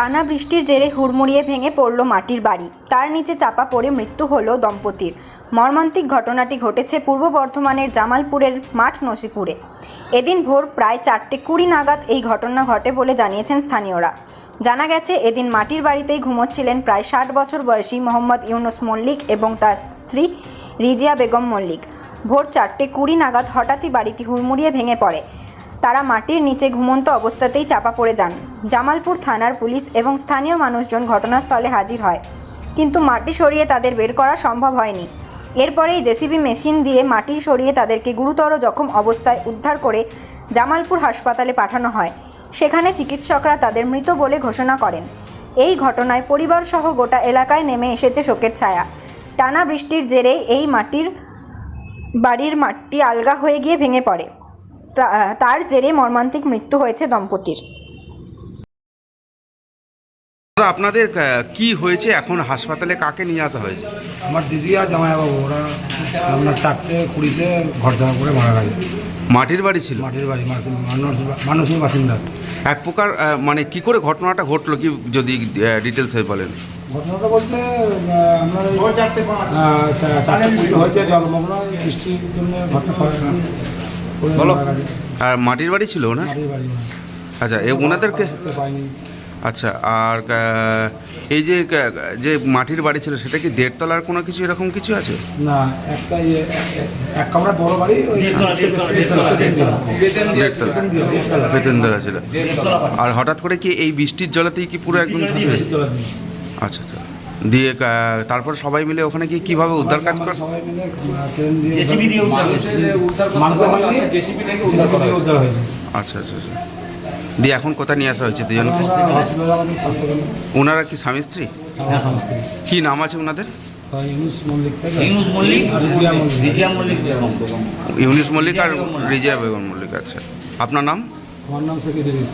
টানা বৃষ্টির জেরে হুড়মুড়িয়ে ভেঙে পড়ল মাটির বাড়ি। তার নিচে চাপা পড়ে মৃত্যু হল দম্পতির। মর্মান্তিক ঘটনাটি ঘটেছে পূর্ব বর্ধমানের জামালপুরের মাঠ নসিপুরে। এদিন ভোর প্রায় চারটে কুড়ি নাগাদ এই ঘটনা ঘটে বলে জানিয়েছেন স্থানীয়রা। জানা গেছে, এদিন মাটির বাড়িতেই ঘুমোচ্ছিলেন প্রায় ষাট বছর বয়সী মোহাম্মদ ইউনুস মল্লিক এবং তার স্ত্রী রিজিয়া বেগম মল্লিক। ভোর চারটে কুড়ি নাগাদ হঠাৎই বাড়িটি হুড়মুড়িয়ে ভেঙে পড়ে। তারা মাটির নিচে ঘুমন্ত অবস্থাতেই চাপা পড়ে যান। জামালপুর থানার পুলিশ এবং স্থানীয় মানুষজন ঘটনাস্থলে হাজির হয়। কিন্তু মাটি সরিয়ে তাদের বের করা সম্ভব হয়নি। এরপরেই জেসিবি মেশিন দিয়ে মাটি সরিয়ে তাদেরকে গুরুতর জখম অবস্থায় উদ্ধার করে জামালপুর হাসপাতালে পাঠানো হয়। সেখানে চিকিৎসকরা তাদের মৃত বলে ঘোষণা করেন। এই ঘটনায় পরিবারসহ গোটা এলাকায় নেমে এসেছে শোকের ছায়া। টানা বৃষ্টির জেরে এই মাটির বাড়ির মাটি আলগা হয়ে গিয়ে ভেঙে পড়ে। তার জেরে মর্মান্তিক মৃত্যু হয়েছে দম্পতির। তো আপনাদের কি হয়েছে? এখন হাসপাতালে কাকে নিয়ে আসা হয়েছে? আমার দিদি আর জামাইবাবু ওরা আপনার চারটে কুড়িতে ঘর জামা করে মারা গেছে। মাটির বাড়ি ছিল? মাটির বাড়ি মানুষ- মানুষ মানুষের বাসিন্দা। এক প্রকার মানে কি করে ঘটনাটা ঘটলো কি যদি ডিটেলস হয়ে বলেন। ঘটনাটা বলতে চা- চারটে হয়েছে জলমগ্ন বৃষ্টির জন্য ঘটনা বলো। আর মাটির বাড়ি ছিল না না। আচ্ছা এ ওনাদেরকে আচ্ছা আর এই যে যে মাটির বাড়ি ছিল সেটা কি দেড়তলার কোনো কিছু এরকম কিছু আছে? না একটা ইয়ে এক- কামরা বড় বাড়ি দেড়তলা ছিল। আর হঠাৎ করে কি এই বৃষ্টির জলেতেই কি পুরো একদম। আচ্ছা আচ্ছা। দিয়ে তারপর সবাই মিলে ওখানে গিয়ে কীভাবে উদ্ধার কাজ করে সবাই মিলে ট্রেন দিয়ে মানুষ হয়নি। জেসিবি দিয়ে উদ্ধার হয়েছে। আচ্ছা আচ্ছা আচ্ছা। দিয়ে এখন কোথায় নিয়ে আসা হয়েছে দুজনকে? স্বাস্থ্যকেন্দ্র ওনারা কি স্বামী স্ত্রী? কি নাম আছে ওনাদের? ইউনুস মল্লিক থেকে ইউনুস মল্লিক আর রিজিয়া মল্লিক। রিজিয়া মল্লিক বেগম। ইউনিস মল্লিক আর রিজিয়া বেগম মল্লিক। আচ্ছা। আপনার নাম? আমার নাম ইদ্রিস